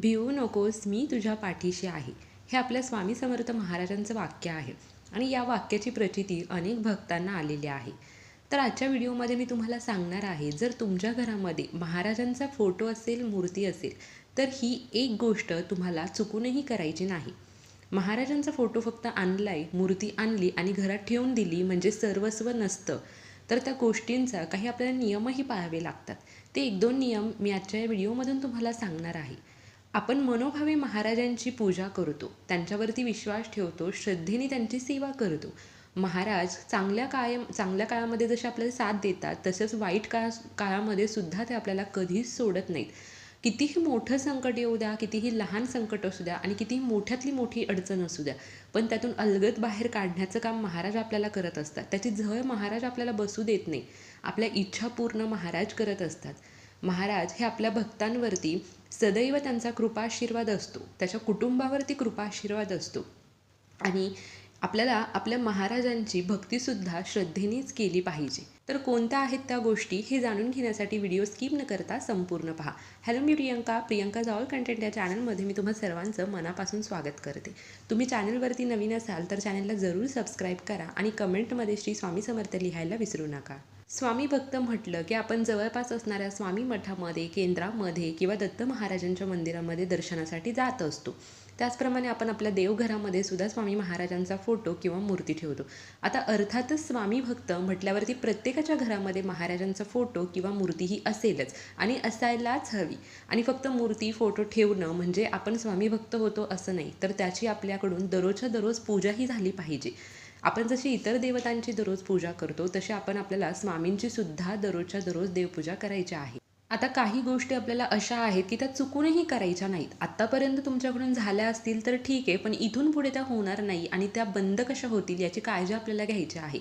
भिवू नकोस मी तुझ्या पाठीशी आहे. हे आपल्या स्वामी समर्थ महाराजांचं वाक्य आहे आणि या वाक्याची प्रचिती अनेक भक्तांना आलेली आहे. तर आजच्या व्हिडिओमध्ये मी तुम्हाला सांगणार आहे जर तुमच्या घरामध्ये महाराजांचा फोटो असेल मूर्ती असेल तर ही एक गोष्ट तुम्हाला चुकूनही करायची नाही. महाराजांचा फोटो फक्त आणलाय मूर्ती आणली आणि घरात ठेवून दिली म्हणजे सर्वस्व नसतं. तर त्या गोष्टींचा काही आपल्याला नियमही पाळावे लागतात. ते एक दोन नियम मी आजच्या या व्हिडिओमधून तुम्हाला सांगणार आहे. आपण मनोभावे महाराजांची पूजा करतो त्यांच्यावरती विश्वास ठेवतो श्रद्धेने त्यांची सेवा करतो. महाराज चांगल्या कायम चांगल्या काळामध्ये जसे आपल्याला साथ देतात तसंच वाईट काळा काळामध्ये सुद्धा ते आपल्याला कधीच सोडत नाहीत. कितीही मोठं संकट येऊ द्या कितीही लहान संकट असू द्या आणि कितीही मोठ्यातली मोठी अडचण असू द्या पण त्यातून अलगद बाहेर काढण्याचं काम महाराज आपल्याला करत असतात. त्याची झळ महाराज आपल्याला बसू देत नाही. आपल्या इच्छा पूर्ण महाराज करत असतात. महाराज हे आपल्या भक्तांवरती सदैव त्यांचा कृपाशीर्वाद असतो. त्याच्या कुटुंबावरती कृपाशीर्वाद असतो. आणि आपल्याला आपल्या महाराजांची भक्तीसुद्धा श्रद्धेनेच केली पाहिजे. तर कोणत्या आहेत त्या गोष्टी हे जाणून घेण्यासाठी व्हिडिओ स्किप न करता संपूर्ण पहा. हॅलो मी प्रियंका प्रियंका जॉल कंटेंट या चॅनलमध्ये मी तुम्हा सर्वांचं मनापासून स्वागत करते. तुम्ही चॅनलवरती नवीन असाल तर चॅनलला जरूर सबस्क्राईब करा आणि कमेंटमध्ये श्री स्वामी समर्थ लिहायला विसरू नका. स्वामी भक्त म्हटलं की आपण जवळपास असणाऱ्या स्वामी मठामध्ये केंद्रामध्ये किंवा दत्त महाराजांच्या मंदिरामध्ये दर्शनासाठी जात असतो. त्याचप्रमाणे आपण आपल्या देवघरामध्ये सुद्धा स्वामी महाराजांचा फोटो किंवा मूर्ती ठेवतो. आता अर्थातच स्वामी भक्त म्हटल्यावरती प्रत्येकाच्या घरामध्ये महाराजांचा फोटो किंवा मूर्ती ही असेलच आणि असायलाच हवी. आणि फक्त मूर्ती फोटो ठेवणं म्हणजे आपण स्वामी भक्त होतो असं नाही तर त्याची आपल्याकडून दररोजच्या दररोज पूजाही झाली पाहिजे. आपण जशी इतर देवतांची दररोज पूजा करतो तशी आपण आपल्याला स्वामींची सुद्धा दररोजच्या दररोज देवपूजा करायची आहे. आता काही गोष्टी आपल्याला अशा आहेत की त्या चुकूनही करायच्या नाहीत. आत्तापर्यंत तुमच्याकडून झाल्या असतील तर ठीक आहे पण इथून पुढे त्या होणार नाही आणि त्या बंद कशा होतील याची काळजी आपल्याला घ्यायची आहे.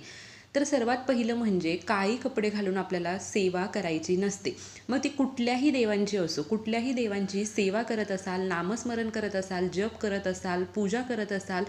तर सर्वात पहिलं म्हणजे काळी कपडे घालून आपल्याला सेवा करायची नसते. मग ती कुठल्याही देवांची असो कुठल्याही देवांची सेवा करत असाल नामस्मरण करत असाल जप करत असाल पूजा करत असाल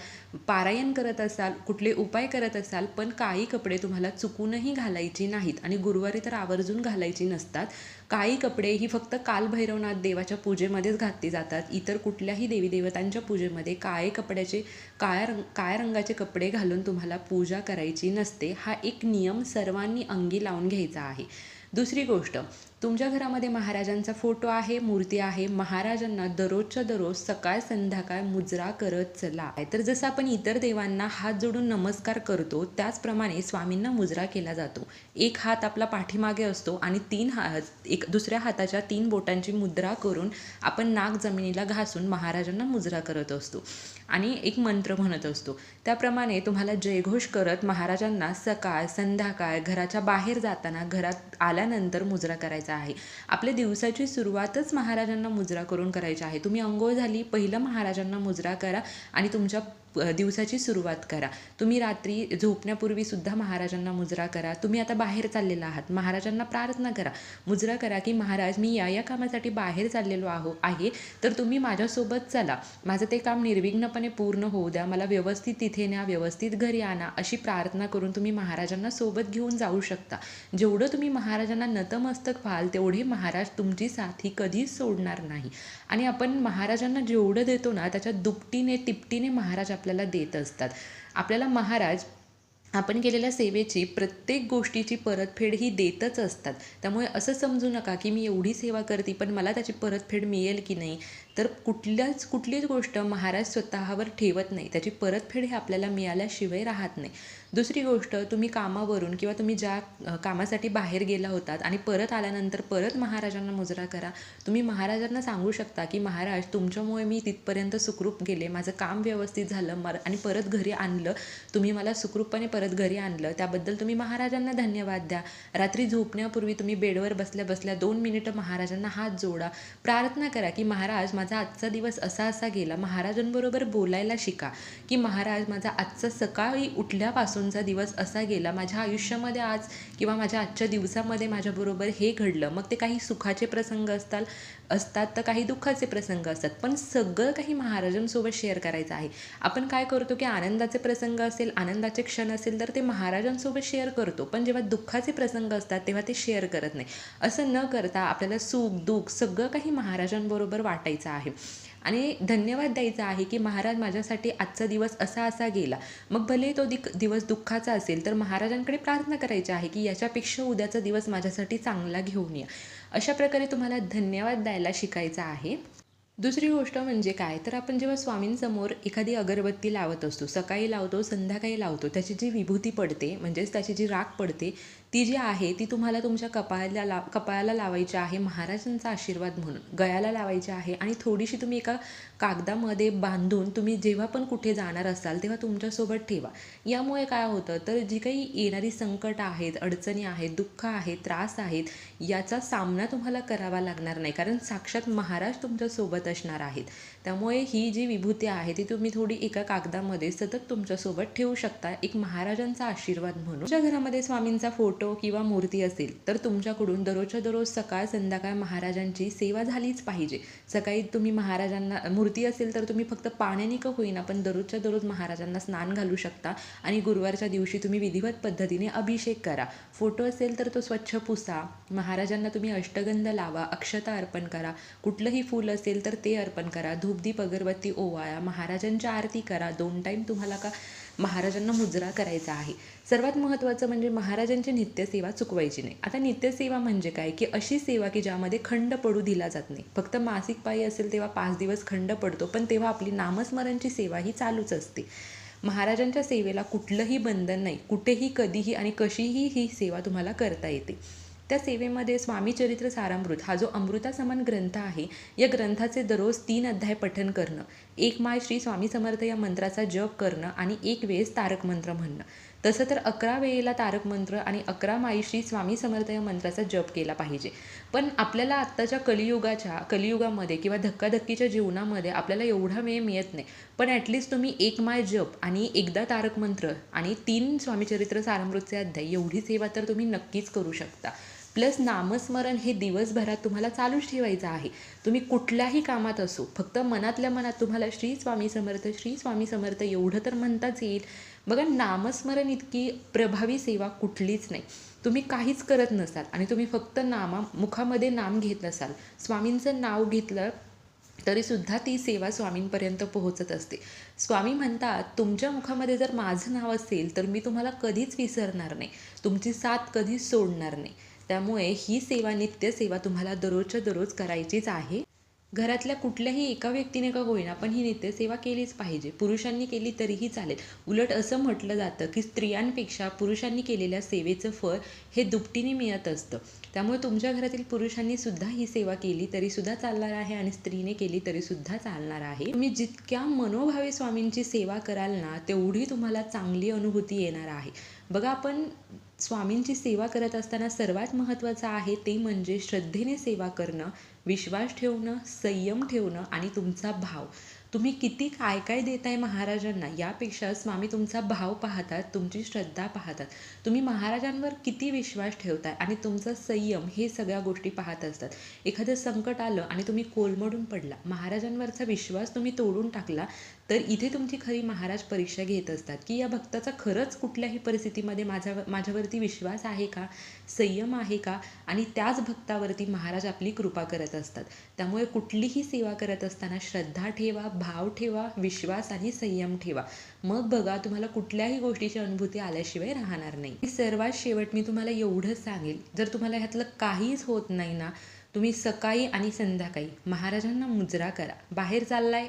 पारायण करत असाल कुठले उपाय करत असाल पण काळी कपडे तुम्हाला चुकूनही घालायची नाहीत आणि गुरुवारी तर आवर्जून घालायची नसतात. काळी कपडे ही फक्त कालभैरवनाथ देवाच्या पूजेमध्येच घातली जातात. इतर कुठल्याही देवी देवतांच्या पूजेमध्ये काळे कपड्याचे काळ्या रंग काळ्या रंगाचे कपडे घालून तुम्हाला पूजा करायची नसते. हा एक नियम सर्वांनी अंगी लावून घ्यायचा आहे. दुसरी गोष्ट तुमच्या घरामध्ये महाराजांचा फोटो आहे मूर्ती आहे. महाराजांना दररोजच्या दररोज सकाळ संध्याकाळ मुजरा करत चला. तर जसं आपण इतर देवांना हात जोडून नमस्कार करतो त्याचप्रमाणे स्वामींना मुजरा केला जातो. एक हात आपला पाठीमागे असतो आणि तीन हात एक दुसऱ्या हाताच्या तीन बोटांची मुद्रा करून आपण नाक जमिनीला घासून महाराजांना मुजरा करत असतो. आणि एक मंत्र म्हणत असतो. त्याप्रमाणे तुम्हाला जयघोष करत महाराजांना सकाळ संध्याकाळ घराच्या बाहेर जाताना घरात आल्यानंतर मुजरा करायचा. आहे. आपल्या दिवसाची सुरुवातच महाराजांना मुजरा करून करायची आहे. तुम्ही अंघोळ झाली पहिलं महाराजांना मुजरा करा आणि तुमच्या दिवसाची सुरुवात करा. तुम्ही रात्री झोपण्यापूर्वी सुद्धा महाराजांना मुजरा करा. तुम्ही आता बाहेर चाललेला आहात. महाराजांना प्रार्थना करा. मुजरा करा की महाराज मी या या कामासाठी बाहेर चाललेलो आहो आहे. तर तुम्ही माझ्यासोबत चला. माझं ते काम निर्विघ्नपणे पूर्ण होऊ द्या. मला व्यवस्थित तिथे न्या व्यवस्थित घरी आणा. अशी प्रार्थना करून तुम्ही महाराजांना सोबत घेऊन जाऊ शकता. जेवढं तुम्ही महाराजांना नतमस्तक व्हाल तेवढे महाराज तुमची साथी कधीच सोडणार नाही. आणि आपण महाराजांना जेवढं देतो ना त्याच्या दुपटीने तिपटीने महाराज आपल्याला देत असतात. आपल्याला महाराज आपण केलेल्या सेवेची प्रत्येक गोष्टीची परतफेड ही देतच असतात. त्यामुळे असं समजू नका की मी एवढी सेवा करते पण मला त्याची परतफेड मिळेल की नाही? तर कुठल्याच कुठलीच गोष्ट महाराज स्वतःवर ठेवत नाही. त्याची परतफेड ही आपल्याला मिळाल्याशिवाय राहत नाही. दुसरी गोष्ट तुम्ही कामावरून किंवा तुम्ही ज्या कामासाठी बाहेर गेला होतात आणि परत आल्यानंतर परत महाराजांना मुजरा करा तुम्ही महाराजांना सांगू शकता की महाराज तुमच्यामुळे मी तिथपर्यंत सुखरूप गेले माझं काम व्यवस्थित झालं मर आणि परत घरी आणलं तुम्ही मला सुखरूपपणे परत घरी आणलं त्याबद्दल तुम्ही महाराजांना धन्यवाद द्या. रात्री झोपण्यापूर्वी तुम्ही बेडवर बसल्या बसल्या दोन मिनिटं महाराजांना हात जोडा. प्रार्थना करा की महाराज माझा आजचा दिवस असा असा गेला. महाराजांबरोबर बोलायला शिका की महाराज माझा आजचा सकाळी उठल्यापासून उठल्यापासूनचा दिवस असा गेला माझ्या आयुष्यामध्ये आज किंवा माझ्या आजच्या दिवसामध्ये माझ्याबरोबर हे घडलं. मग ते काही सुखाचे प्रसंग असतात असतात तर काही दुःखाचे प्रसंग असतात. पण सगळं काही महाराजांसोबत शेअर करायचं आहे. आपण काय करतो की आनंदाचे प्रसंग असेल आनंदाचे क्षण असेल तर ते महाराजांसोबत शेअर करतो. पण जेव्हा दुःखाचे प्रसंग असतात तेव्हा ते शेअर करत नाही. असं न करता आपल्याला सुख दुःख सगळं काही महाराजांबरोबर वाटायचं आहे. आणि धन्यवाद द्यायचा आहे की महाराज माझ्यासाठी आजचा दिवस असा असा गेला. मग भले तो दिक दिवस दुःखाचा असेल तर महाराजांकडे प्रार्थना करायची आहे की याच्यापेक्षा उद्याचा दिवस माझ्यासाठी चांगला घेऊन या. अशा प्रकारे तुम्हाला धन्यवाद द्यायला शिकायचा आहे. दुसरी गोष्ट म्हणजे काय? तर आपण जेव्हा स्वामींसमोर एखादी अगरबत्ती लावत असतो सकाळी लावतो संध्याकाळी लावतो त्याची जी विभूती पडते म्हणजेच त्याची जी राख पडते ती जी आहे ती तुम्हाला तुमच्या कपाळाला ला कपाळाला लावायची आहे महाराजांचा आशीर्वाद म्हणून गळ्याला लावायची आहे आणि थोडीशी तुम्ही एका कागदामध्ये बांधून तुम्ही जेव्हा पण कुठे जाणार असाल तेव्हा तुमच्यासोबत ठेवा. यामुळे काय होतं? तर जी काही येणारी संकट आहेत अडचणी आहेत दुःख आहेत त्रास आहेत याचा सामना तुम्हाला करावा लागणार नाही. कारण साक्षात महाराज तुमच्यासोबत असणार आहेत. त्यामुळे ही जी विभूती आहे ती तुम्ही थोडी एका कागदामध्ये सतत तुमच्यासोबत ठेवू शकता. एक महाराजांचा आशीर्वाद म्हणून. तुमच्या घरामध्ये स्वामींचा फोटो किंवा मूर्ती असेल तर तुमच्याकडून दररोजच्या दररोज सकाळ संध्याकाळ महाराजांची सेवा झालीच पाहिजे. सकाळी तुम्ही महाराजांना मूर्ती असेल तर तुम्ही फक्त पाण्याने का होईना पण दररोजच्या दररोज महाराजांना स्नान घालू शकता आणि गुरुवारच्या दिवशी तुम्ही विधिवत पद्धतीने अभिषेक करा. फोटो असेल तर तो स्वच्छ पुसा महाराजांना तुम्ही अष्टगंध लावा अक्षता अर्पण करा. कुठलंही फूल असेल तर ते अर्पण करा. धूपदीप अगरबत्ती ओवाळा महाराजांच्या आरती करा. दोन टाईम तुम्हाला का महाराजांना मुजरा करायचा आहे. सर्वात महत्त्वाचं म्हणजे महाराजांची नित्यसेवा चुकवायची नाही. आता नित्यसेवा म्हणजे काय? की अशी सेवा की ज्यामध्ये खंड पडू दिला जात नाही. फक्त मासिक पायी असेल तेव्हा पाच दिवस खंड पडतो पण तेव्हा आपली नामस्मरणची सेवा ही चालूच असते. महाराजांच्या सेवेला कुठलंही बंधन नाही. कुठेही कधीही आणि कशीही ही सेवा तुम्हाला करता येते. त्या सेवेमध्ये स्वामी चरित्र सारामृत हा जो अमृतासमान ग्रंथ आहे या ग्रंथाचे दररोज तीन अध्याय पठन करणं एक माय श्री स्वामी समर्थ या मंत्राचा जप करणं आणि एक वेळेस तारक मंत्र म्हणणं. तसं तर अकरा वेळेला तारक मंत्र आणि अकरा माई श्री स्वामी समर्थ या मंत्राचा जप केला पाहिजे. पण आपल्याला आत्ताच्या कलियुगाच्या कलियुगामध्ये किंवा धक्काधक्कीच्या जीवनामध्ये आपल्याला एवढा वेळ मिळत नाही. पण ॲटलिस्ट तुम्ही एक माय जप आणि एकदा तारक मंत्र आणि तीन स्वामीचरित्र सारामृतचे अध्याय एवढी सेवा तर तुम्ही नक्कीच करू शकता. प्लस नामस्मरण हे दिवसभरात तुम्हाला चालूच ठेवायचं आहे. तुम्ही कुठल्याही कामात असो फक्त मनातल्या मनात तुम्हाला श्री स्वामी समर्थ श्री स्वामी समर्थ एवढं तर म्हणताच येईल. बघा नामस्मरण इतकी प्रभावी सेवा कुठलीच नाही. तुम्ही काहीच करत नसाल आणि तुम्ही फक्त नामा मुखामध्ये नाम घेत नसाल स्वामींचं नाव घेतलं तरीसुद्धा ती सेवा स्वामींपर्यंत पोहोचत असते. स्वामी म्हणतात तुमच्या मुखामध्ये जर माझं नाव असेल तर मी तुम्हाला कधीच विसरणार नाही. तुमची साथ कधीच सोडणार नाही. त्यामुळे ही सेवा नित्य सेवा तुम्हाला दररोजच्या दररोज करायचीच आहे. घरातल्या कुठल्याही एका व्यक्तीने का होईना पण ही नित्यसेवा केलीच पाहिजे. पुरुषांनी केली तरीही चालेल. उलट असं म्हटलं जातं की स्त्रियांपेक्षा पुरुषांनी केलेल्या सेवेचं फळ हे दुपटीने मिळत असतं. त्यामुळे तुमच्या घरातील पुरुषांनी सुद्धा ही सेवा केली तरीसुद्धा चालणार आहे आणि स्त्रीने केली तरीसुद्धा चालणार आहे. तुम्ही जितक्या मनोभावे स्वामींची सेवा कराल ना तेवढी तुम्हाला चांगली अनुभूती येणार आहे. बघा आपण स्वामींची सेवा करत असताना सर्वात महत्त्वाचं आहे ते म्हणजे श्रद्धेने सेवा करणं विश्वास ठेवणं संयम ठेवणं आणि तुमचा भाव. तुम्ही किती काय काय देताय महाराजांना यापेक्षा स्वामी तुमचा भाव पाहतात तुमची श्रद्धा पाहतात. तुम्ही महाराजांवर किती विश्वास ठेवताय आणि तुमचा संयम हे सगळ्या गोष्टी पाहत असतात. एखादं संकट आलं आणि तुम्ही कोलमडून पडला महाराजांवरचा विश्वास तुम्ही तोडून टाकला तर इथे तुमची खरी महाराज परीक्षा घेत असतात की या भक्ताचा खरंच कुठल्याही परिस्थितीमध्ये माझ्या माझ्यावरती विश्वास आहे का? संयम आहे का? आणि त्याच भक्तावरती महाराज आपली कृपा करत असतात. त्यामुळे कुठलीही सेवा करत असताना श्रद्धा ठेवा भाव ठेवा विश्वास आणि संयम ठेवा. मग बघा तुम्हाला कुठल्याही गोष्टीची अनुभूती आल्याशिवाय राहणार नाही. सर्वात शेवट मी तुम्हाला एवढंच सांगेल जर तुम्हाला ह्यातलं काहीच होत नाही ना तुम्ही सकाळी आणि संध्याकाळी महाराजांना मुजरा करा. बाहेर चाललाय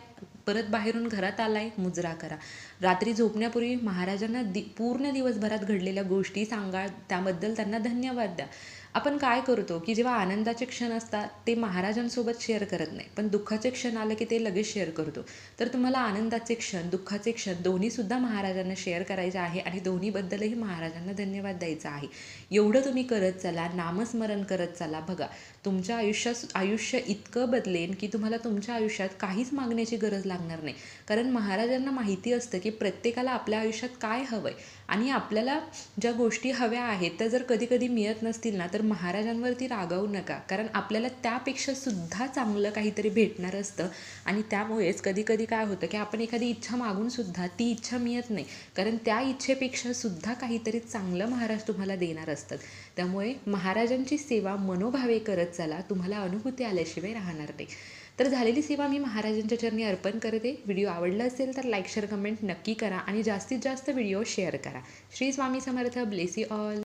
परत बाहेरून घरात आलाय मुजरा करा. रात्री झोपण्यापूर्वी महाराजांना दि पूर्ण दिवसभरात घडलेल्या गोष्टी सांगा त्याबद्दल त्यांना धन्यवाद द्या. आपण काय करतो की जेव्हा आनंदाचे क्षण असतात ते महाराजांसोबत शेअर करत नाही. पण दुःखाचे क्षण आले की ते लगेच शेअर करतो. तर तुम्हाला आनंदाचे क्षण दुःखाचे क्षण दोन्हीसुद्धा महाराजांना शेअर करायचे आहे आणि दोन्हीबद्दलही महाराजांना धन्यवाद द्यायचा आहे. एवढं तुम्ही करत चला नामस्मरण करत चला बघा. तुमच्या आयुष्यात आयुष्य इतकं बदलेन की तुम्हाला तुमच्या आयुष्यात काहीच मागण्याची गरज लागणार नाही. कारण महाराजांना माहिती असतं की प्रत्येकाला आपल्या आयुष्यात काय हवं आहे आणि आपल्याला ज्या गोष्टी हव्या आहेत त्या जर कधी कधी मिळत नसतील ना तर महाराजांवरती रागावू नका. कारण आपल्याला त्यापेक्षा सुद्धा चांगलं काहीतरी भेटणार असतं आणि त्यामुळेच कधी कधी काय होतं की आपण एखादी इच्छा मागून सुद्धा ती इच्छा मिळत नाही. कारण त्या इच्छेपेक्षा सुद्धा काहीतरी चांगलं महाराज तुम्हाला देणार असतात. त्यामुळे महाराजांची सेवा मनोभावे करत चला तुम्हाला अनुभूती आल्याशिवाय राहणार नाही. तर झालेली सेवा मी महाराजांच्या चरणी अर्पण करते. व्हिडिओ आवडला असेल तर लाईक शेअर कमेंट नक्की करा आणि जास्तीत जास्त व्हिडिओ शेअर करा. Shri Swami Samarth bless all